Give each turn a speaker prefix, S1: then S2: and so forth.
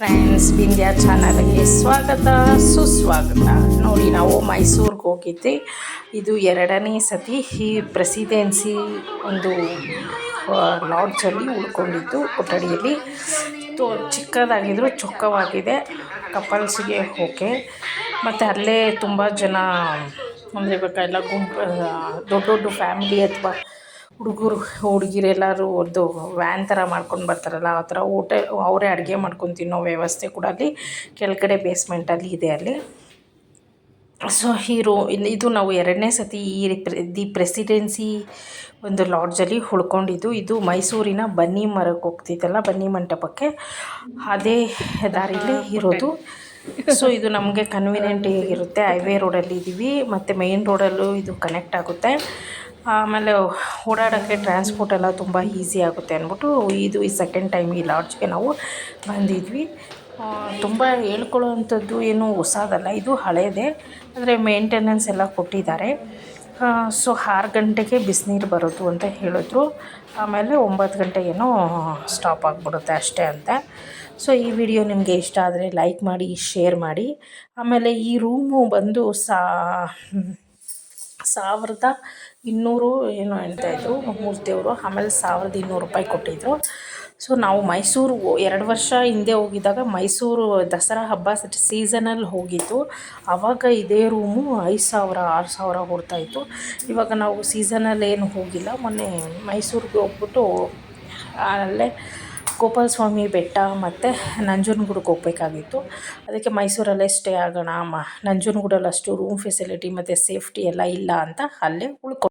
S1: Friends Bindya ಚಾನಲ್ಗೆ ಸ್ವಾಗತ, ಸುಸ್ವಾಗತ. ನೋಡಿ, ನಾವು ಮೈಸೂರಿಗೆ ಹೋಗಿದ್ದೆ ಇದು ಎರಡನೇ ಸತಿ ಈ ಪ್ರೆಸಿಡೆನ್ಸಿ ಒಂದು ಲಾಡ್ಜಲ್ಲಿ ಉಳ್ಕೊಂಡಿದ್ದು ಕೊಠಡಿಯಲ್ಲಿ. ತೋ ಚಿಕ್ಕದಾಗಿದ್ದರೂ ಚೊಕ್ಕವಾಗಿದೆ, ಕಪಲ್ಸ್ಗೆ ಓಕೆ. ಮತ್ತು ಅಲ್ಲೇ ತುಂಬ ಜನ, ಅಂದರೆ ಎಲ್ಲ ಗುಂಪು ದೊಡ್ಡ ದೊಡ್ಡ ಫ್ಯಾಮಿಲಿ ಅಥವಾ ಹುಡುಗರು, ಹುಡುಗಿರು ಎಲ್ಲರೂ ಒಂದು ವ್ಯಾನ್ ಥರ ಮಾಡ್ಕೊಂಡು ಬರ್ತಾರಲ್ಲ, ಆ ಥರ ಊಟ ಅವರೇ ಅಡುಗೆ ಮಾಡ್ಕೊಂಡು ತಿನ್ನೋ ವ್ಯವಸ್ಥೆ ಕೂಡ ಅಲ್ಲಿ ಕೆಳಗಡೆ ಬೇಸ್ಮೆಂಟಲ್ಲಿ ಇದೆ ಅಲ್ಲಿ. ಸೊ ಹೀರೋ ರೂ, ಇದು ನಾವು ಎರಡನೇ ಸತಿ ಈ ದಿ ಪ್ರೆಸಿಡೆನ್ಸಿ ಒಂದು ಲಾಡ್ಜಲ್ಲಿ ಉಳ್ಕೊಂಡಿದ್ದು. ಇದು ಮೈಸೂರಿನ ಬನ್ನಿ ಮರಕ್ಕೆ ಹೋಗ್ತಿದ್ದಲ್ಲ ಬನ್ನಿ ಮಂಟಪಕ್ಕೆ. ಅದೇ ದಾರಿಲಿ ಇರೋದು. ಸೊ ಇದು ನಮಗೆ ಕನ್ವೀನಿಯೆಂಟ್ ಇರುತ್ತೆ ಹೈವೇ ರೋಡಲ್ಲಿ ಇದ್ದೀವಿ ಮತ್ತು ಮೇಯ್ನ್ ರೋಡಲ್ಲೂ ಇದು ಕನೆಕ್ಟ್ ಆಗುತ್ತೆ. ಆಮೇಲೆ ಓಡಾಡೋಕ್ಕೆ ಟ್ರಾನ್ಸ್ಪೋರ್ಟ್ ಎಲ್ಲ ತುಂಬ ಈಸಿ ಆಗುತ್ತೆ ಅಂದ್ಬಿಟ್ಟು ಇದು ಈ ಸೆಕೆಂಡ್ ಟೈಮ್ ಈ ಲಾಡ್ಜ್ಗೆ ನಾವು ಬಂದಿದ್ವಿ. ತುಂಬ ಹೇಳ್ಕೊಳ್ಳೋ ಅಂಥದ್ದು ಏನು ಹೊಸದಲ್ಲ, ಇದು ಹಳೆಯದೇ ಅಂದರೆ ಮೇಂಟೆನೆನ್ಸ್ ಎಲ್ಲ ಕೊಟ್ಟಿದ್ದಾರೆ. ಸೊ ಆರು ಗಂಟೆಗೆ ಬಿಸಿನೀರು ಬರೋದು ಅಂತ ಹೇಳಿದ್ರು. ಆಮೇಲೆ ಒಂಬತ್ತು ಗಂಟೆಗೇನೋ ಸ್ಟಾಪ್ ಆಗಿಬಿಡುತ್ತೆ ಅಷ್ಟೇ ಅಂತ. ಸೊ ಈ ವಿಡಿಯೋ ನಿಮಗೆ ಇಷ್ಟ ಆದರೆ ಲೈಕ್ ಮಾಡಿ ಶೇರ್ ಮಾಡಿ. ಆಮೇಲೆ ಈ ರೂಮು ಬಂದು ಸಾ ಸಾವಿರದ ಇನ್ನೂರು ಏನೋ ಹೇಳ್ತಾಯಿದ್ರು ಮೂರ್ತಿಯವರು ಆಮೇಲೆ ಸಾವಿರದ ಇನ್ನೂರು ರೂಪಾಯಿ ಕೊಟ್ಟಿದ್ದರು ಸೊ ನಾವು ಮೈಸೂರು ಎರಡು ವರ್ಷ ಹಿಂದೆ ಹೋಗಿದ್ದಾಗ ಮೈಸೂರು ದಸರಾ ಹಬ್ಬ ಸೀಸನಲ್ಲಿ ಹೋಗಿತ್ತು. ಆವಾಗ ಇದೇ ರೂಮು ಐದು ಸಾವಿರ, ಆರು ಸಾವಿರ ಹೊಡ್ತಾಯಿತ್ತು ಇವಾಗ ನಾವು ಸೀಸನಲ್ಲಿ ಏನು ಹೋಗಿಲ್ಲ. ಮೊನ್ನೆ ಮೈಸೂರಿಗೆ ಹೋಗ್ಬಿಟ್ಟು ಅಲ್ಲೇ ಗೋಪಾಲ ಸ್ವಾಮಿ ಬೆಟ್ಟ ಮತ್ತು ನಂಜನಗೂಡಕ್ಕೆ ಹೋಗ್ಬೇಕಾಗಿತ್ತು. ಅದಕ್ಕೆ ಮೈಸೂರಲ್ಲೇ ಸ್ಟೇ ಆಗೋಣ, ಮ ನಂಜನಗೂಡಲ್ಲಿ ಅಷ್ಟು ರೂಮ್ ಫೆಸಿಲಿಟಿ ಮತ್ತು ಸೇಫ್ಟಿ ಎಲ್ಲ ಇಲ್ಲ ಅಂತ ಅಲ್ಲೇ ಉಳ್ಕೊ